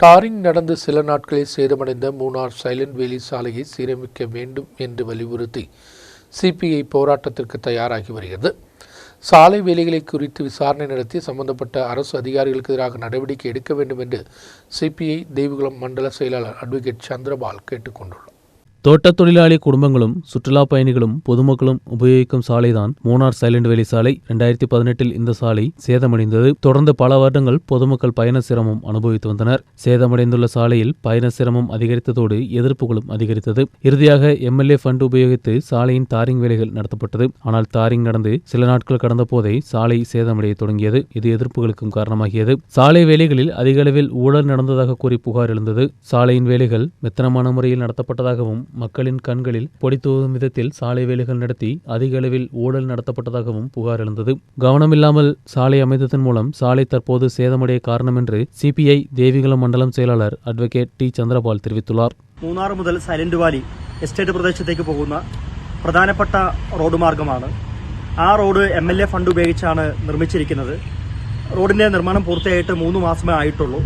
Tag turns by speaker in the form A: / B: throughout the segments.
A: டாரிங் நடந்து சில நாட்களில் சேதமடைந்த மூணார் சைலண்ட் வேலி சாலையை சீரமைக்க வேண்டும் என்று வலியுறுத்தி சிபிஐ போராட்டத்திற்கு தயாராகி வருகிறது. சாலை வேலைகளை குறித்து விசாரணை நடத்தி சம்பந்தப்பட்ட அரசு அதிகாரிகளுக்கு எதிராக நடவடிக்கை எடுக்க வேண்டும் என்று சிபிஐ தெய்வகுளம் மண்டல செயலாளர் அட்வொகேட் சந்திரபால் கேட்டுக்கொண்டுள்ளார்
B: தோட்டத் தொழிலாளி குடும்பங்களும் சுற்றுலா பயணிகளும் பொதுமக்களும் உபயோகிக்கும் சாலைதான் மூணார் சைலண்ட் வேலி சாலை. இரண்டாயிரத்தி பதினெட்டில் இந்த சாலை சேதமடைந்தது. தொடர்ந்து பல வருடங்கள் பொதுமக்கள் பயண சிரமம் அனுபவித்து வந்தனர். சேதமடைந்துள்ள சாலையில் பயண சிரமம் அதிகரித்ததோடு எதிர்ப்புகளும் அதிகரித்தது. இறுதியாக எம்எல்ஏ ஃபண்ட் உபயோகித்து சாலையின் தாரிங் வேலைகள் நடத்தப்பட்டது. ஆனால் தாரிங் நடந்து சில நாட்கள் கடந்த போதே சாலை சேதமடைய தொடங்கியது. இது எதிர்ப்புகளுக்கும் காரணமாகியது. சாலை வேலைகளில் அதிக அளவில் ஊழல் நடந்ததாக கூறி புகார் எழுந்தது. சாலையின் வேலைகள் மெத்தனமான முறையில் நடத்தப்பட்டதாகவும் மக்களின் கண்களில் பொடி தூவும் விதத்தில் சாலை வேலைகள் நடத்தி அதிக அளவில் ஊழல் நடத்தப்பட்டதாகவும் புகார் எழுந்தது கவனமில்லாமல் சாலை அமைத்ததன் மூலம் சாலை தற்போது சேதமடைய காரணம் என்று சிபிஐ தேவிகுளம் மண்டலம் செயலாளர் அட்வொகேட் டி ചന്ദ്രപാൽ தெரிவித்துள்ளார்
C: മൂന്നാർ മുതൽ സൈലന്റ് വാലി എസ്റ്റേറ്റ് പ്രദേശത്തേക്ക് പോകുന്ന പ്രധാനപ്പെട്ട റോഡ് മാർഗമാണ് ആ road M L A fund ഉപയോഗിച്ചാണ് നിർമ്മിച്ചിരിക്കുന്നത് റോഡിന്റെ നിർമ്മാണം പൂർത്തിയായിട്ട് മൂന്ന് മാസമേ ആയിട്ടുള്ളൂ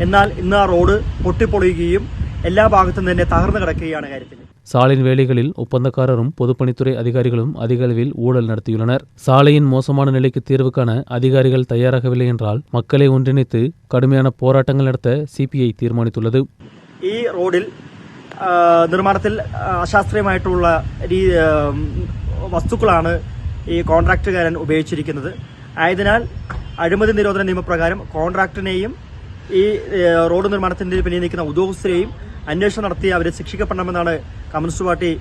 C: എന്നാൽ ഇന്ന് ആ റോഡ് പൊട്ടിപ്പൊളിയുകയും എല്ലാ ഭാഗത്തും തന്നെ തകർന്നു കിടക്കുകയാണ് കാര്യത്തിൽ
B: சாலையின் வேலைகளில் ஒப்பந்தக்காரரும் பொதுப்பணித்துறை அதிகாரிகளும் அதிக அளவில் ஊழல் நடத்தியுள்ளனர் சாலையின் மோசமான நிலைக்கு தீர்வு காண அதிகாரிகள் தயாராகவில்லை என்றால் மக்களை ஒன்றிணைத்து கடுமையான போராட்டங்கள் நடத்த சிபிஐ தீர்மானித்துள்ளது
C: ഈ റോഡിൽ ആ, നിർമ്മാണത്തിൽ ആ, അശാസ്ത്രീയമായിട്ടുള്ള രീ- ആ, വസ്തുക്കളാണ് ഈ കോൺട്രാക്റ്റുകാരൻ ഉപയോഗിച്ചിരിക്കുന്നത് ആയതിനാൽ അഴിമതി നിരോധന നിയമപ്രകാരം കോൺട്രാക്ടിനെയും ഈ ഏ, റോഡ് നിർമ്മാണത്തിന്റെ പിന്നിൽ നിൽക്കുന്ന ഉദ്യോഗസ്ഥരെയും അന്വേഷണം നടത്തി അവരെ ശിക്ഷിക്കപ്പെടണമെന്നാണ് കമ്മ്യൂണിസ്റ്റ് പാർട്ടി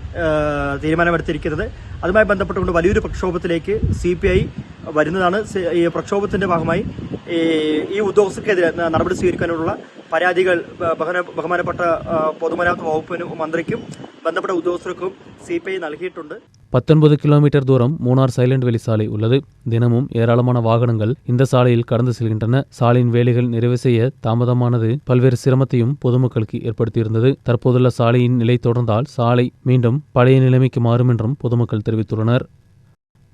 C: തീരുമാനമെടുത്തിരിക്കുന്നത്. അതുമായി ബന്ധപ്പെട്ടുകൊണ്ട് വലിയൊരു പ്രക്ഷോഭത്തിലേക്ക് സി പി ഐ വരുന്നതാണ്. ഈ പ്രക്ഷോഭത്തിന്റെ ഭാഗമായി ഈ ഉദ്യോഗസ്ഥർക്കെതിരെ നടപടി സ്വീകരിക്കാനുള്ള പരാതികൾ ബഹുമാനപ്പെട്ട പൊതുമരാമത്ത് വകുപ്പിനും മന്ത്രിക്കും ബന്ധപ്പെട്ട ഉദ്യോഗസ്ഥർക്കും സി പി ഐ നൽകിയിട്ടുണ്ട്.
B: பத்தொன்பது கிலோமீட்டர் தூரம் மூணார் சைலண்ட் வெளி சாலை உள்ளது. தினமும் ஏராளமான வாகனங்கள் இந்த சாலையில் கடந்து செல்கின்றன. சாலையின் வேலைகள் நிறைவு செய்ய தாமதமானது பல்வேறு சிரமத்தையும் பொதுமக்களுக்கு ஏற்படுத்தியிருந்தது. தற்போதுள்ள சாலையின் நிலை தொடர்ந்தால் சாலை மீண்டும் பழைய நிலைமைக்கு மாறும் என்றும் பொதுமக்கள் தெரிவித்துள்ளனர்.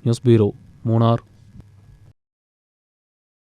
B: News bureau Munnar.